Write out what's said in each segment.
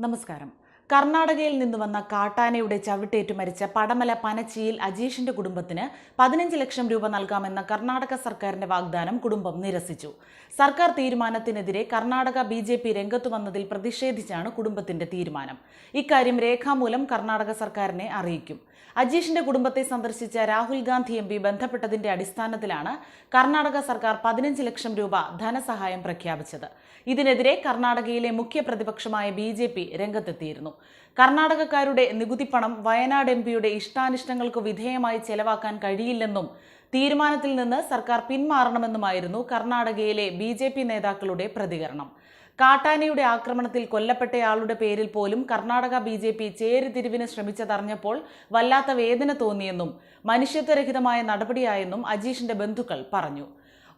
നമസ്കാരം. കർണാടകയിൽ നിന്ന് വന്ന കാട്ടാനയുടെ ചവിട്ടേറ്റ് മരിച്ച പടമല പനച്ചിയിൽ അജീഷിന്റെ കുടുംബത്തിന് പതിനഞ്ച് ലക്ഷം രൂപ നൽകാമെന്ന കർണാടക സർക്കാരിന്റെ വാഗ്ദാനം കുടുംബം നിരസിച്ചു. സർക്കാർ തീരുമാനത്തിനെതിരെ കർണാടക ബി ജെ പി രംഗത്തു വന്നതിൽ പ്രതിഷേധിച്ചാണ് കുടുംബത്തിന്റെ തീരുമാനം. ഇക്കാര്യം രേഖാമൂലം കർണാടക സർക്കാരിനെ അറിയിക്കും. അജീഷിന്റെ കുടുംബത്തെ സന്ദർശിച്ച രാഹുൽ ഗാന്ധി എം പി ബന്ധപ്പെട്ടതിന്റെ അടിസ്ഥാനത്തിലാണ് കർണാടക സർക്കാർ പതിനഞ്ച് ലക്ഷം രൂപ ധനസഹായം പ്രഖ്യാപിച്ചത്. ഇതിനെതിരെ കർണാടകയിലെ മുഖ്യ പ്രതിപക്ഷമായ ബി രംഗത്തെത്തിയിരുന്നു. കർണാടകക്കാരുടെ നികുതി പണം വയനാട് എം പിയുടെ ഇഷ്ടാനിഷ്ടങ്ങൾക്ക് വിധേയമായി ചെലവാക്കാൻ കഴിയില്ലെന്നും തീരുമാനത്തിൽ നിന്ന് സർക്കാർ പിന്മാറണമെന്നുമായിരുന്നു കർണാടകയിലെ ബി ജെ പി നേതാക്കളുടെ പ്രതികരണം. കാട്ടാനയുടെ ആക്രമണത്തിൽ കൊല്ലപ്പെട്ടയാളുടെ പേരിൽ പോലും കർണാടക ബി ജെ പി ചേരുതിരിവിന് ശ്രമിച്ചതറിഞ്ഞപ്പോൾ വല്ലാത്ത വേദന തോന്നിയെന്നും മനുഷ്യത്വരഹിതമായ നടപടിയായെന്നും അജീഷിന്റെ ബന്ധുക്കൾ പറഞ്ഞു.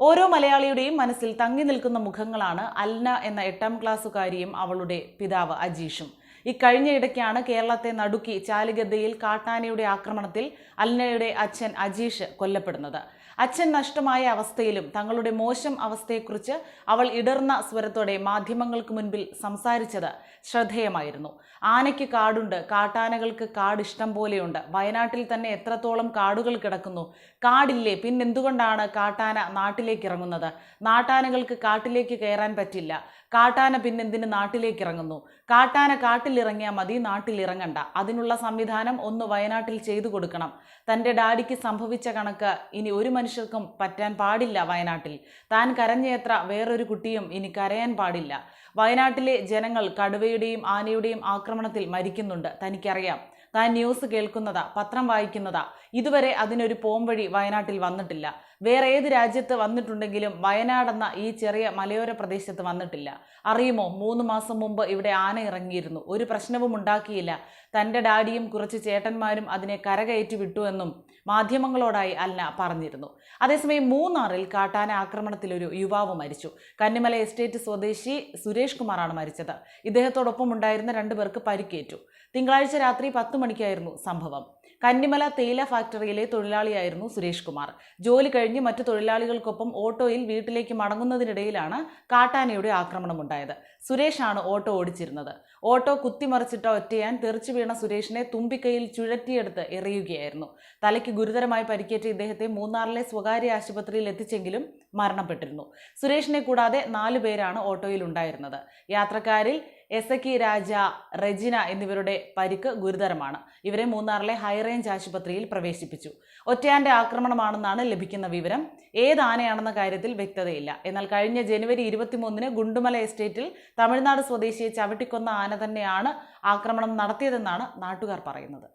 ഓരോ മലയാളിയുടെയും മനസ്സിൽ തങ്ങി നിൽക്കുന്ന മുഖങ്ങളാണ് അൽന എന്ന എട്ടാം ക്ലാസ്സുകാരിയും അവളുടെ പിതാവ് അജീഷും. ഇക്കഴിഞ്ഞ ഇടയ്ക്കാണ് കേരളത്തെ നടുക്കി ചാലുഗദ്ദയിൽ കാട്ടാനയുടെ ആക്രമണത്തിൽ അൽനയുടെ അച്ഛൻ അജീഷ് കൊല്ലപ്പെടുന്നത്. അച്ഛൻ നഷ്ടമായ അവസ്ഥയിലും തങ്ങളുടെ മോശം അവസ്ഥയെക്കുറിച്ച് അവൾ ഇടർന്ന സ്വരത്തോടെ മാധ്യമങ്ങൾക്ക് മുൻപിൽ സംസാരിച്ചത് ശ്രദ്ധേയമായിരുന്നു. ആനയ്ക്ക് കാടുണ്ട് കാട്ടാനകൾക്ക് കാട് ഇഷ്ടം പോലെയുണ്ട്. വയനാട്ടിൽ തന്നെ എത്രത്തോളം കാടുകൾ കിടക്കുന്നു കാടില്ലേ പിന്നെന്തുകൊണ്ടാണ് കാട്ടാന നാട്ടിലേക്ക് ഇറങ്ങുന്നത്? നാട്ടാനകൾക്ക് കാട്ടിലേക്ക് കയറാൻ പറ്റില്ല. കാട്ടാന പിന്നെന്തിന് നാട്ടിലേക്ക് ഇറങ്ങുന്നു? കാട്ടാന കാട്ടിലിറങ്ങിയാൽ മതി നാട്ടിലിറങ്ങണ്ട. അതിനുള്ള സംവിധാനം ഒന്ന് വയനാട്ടിൽ ചെയ്തു കൊടുക്കണം. തന്റെ ഡാഡിക്ക് സംഭവിച്ച കണക്ക് ഇനി ഒരു മനുഷ്യർക്കും പറ്റാൻ പാടില്ല വയനാട്ടിൽ. താൻ കരഞ്ഞയത്ര വേറൊരു കുട്ടിയും ഇനി കരയാൻ പാടില്ല. വയനാട്ടിലെ ജനങ്ങൾ കടുവയുടെയും ആനയുടെയും ആക്രമണത്തിൽ മരിക്കുന്നുണ്ട് തനിക്കറിയാം. താൻ ന്യൂസ് കേൾക്കുന്നതാ പത്രം വായിക്കുന്നതാ. ഇതുവരെ അതിനൊരു പോംവഴി വയനാട്ടിൽ വന്നിട്ടില്ല. വേറെ ഏത് രാജ്യത്ത് വന്നിട്ടുണ്ടെങ്കിലും വയനാടെന്ന ഈ ചെറിയ മലയോര പ്രദേശത്ത് വന്നിട്ടില്ല. അറിയുമോ? മൂന്ന് മാസം മുമ്പ് ഇവിടെ ആന ഇറങ്ങിയിരുന്നു. ഒരു പ്രശ്നവും ഉണ്ടാക്കിയില്ല. തന്റെ ഡാഡിയും കുറച്ച് ചേട്ടന്മാരും അതിനെ കരകയറ്റി വിട്ടുവെന്നും മാധ്യമങ്ങളോടായി അല്ല പറഞ്ഞിരുന്നു. അതേസമയം മൂന്നാറിൽ കാട്ടാന ആക്രമണത്തിൽ ഒരു യുവാവ് മരിച്ചു. കന്നിമല എസ്റ്റേറ്റ് സ്വദേശി സുരേഷ് കുമാറാണ് മരിച്ചത്. ഇദ്ദേഹത്തോടൊപ്പം ഉണ്ടായിരുന്ന രണ്ടുപേർക്ക് പരിക്കേറ്റു. തിങ്കളാഴ്ച രാത്രി പത്ത് മണിക്കായിരുന്നു സംഭവം. കന്നിമല തേയില ഫാക്ടറിയിലെ തൊഴിലാളിയായിരുന്നു സുരേഷ് കുമാർ. ജോലി കഴിഞ്ഞ് മറ്റു തൊഴിലാളികൾക്കൊപ്പം ഓട്ടോയിൽ വീട്ടിലേക്ക് മടങ്ങുന്നതിനിടയിലാണ് കാട്ടാനയുടെ ആക്രമണമുണ്ടായത്. സുരേഷാണ് ഓട്ടോ ഓടിച്ചിരുന്നത്. ഓട്ടോ കുത്തിമറിച്ചിട്ട ഒറ്റയാൻ തെറിച്ചു വീണ സുരേഷിനെ തുമ്പിക്കൈയിൽ ചുഴറ്റിയെടുത്ത് എറിയുകയായിരുന്നു. തലയ്ക്ക് ഗുരുതരമായി പരിക്കേറ്റ ഇദ്ദേഹത്തെ മൂന്നാറിലെ സ്വകാര്യ ആശുപത്രിയിൽ എത്തിച്ചെങ്കിലും മരണപ്പെട്ടിരുന്നു. സുരേഷിനെ കൂടാതെ നാലു പേരാണ് ഓട്ടോയിൽ ഉണ്ടായിരുന്നത്. യാത്രക്കാരിൽ എസക്കി രാജ റെജിന എന്നിവരുടെ പരിക്ക് ഗുരുതരമാണ്. ഇവരെ മൂന്നാറിലെ ഹൈറേഞ്ച് ആശുപത്രിയിൽ പ്രവേശിപ്പിച്ചു. ഒറ്റയാന്റെ ആക്രമണമാണെന്നാണ് ലഭിക്കുന്ന വിവരം. ഏത് ആനയാണെന്ന കാര്യത്തിൽ വ്യക്തതയില്ല. എന്നാൽ കഴിഞ്ഞ ജനുവരി ഇരുപത്തിമൂന്നിന് ഗുണ്ടുമല എസ്റ്റേറ്റിൽ തമിഴ്നാട് സ്വദേശിയെ ചവിട്ടിക്കൊന്ന ആന തന്നെയാണ് ആക്രമണം നടത്തിയതെന്നാണ് നാട്ടുകാർ പറയുന്നത്.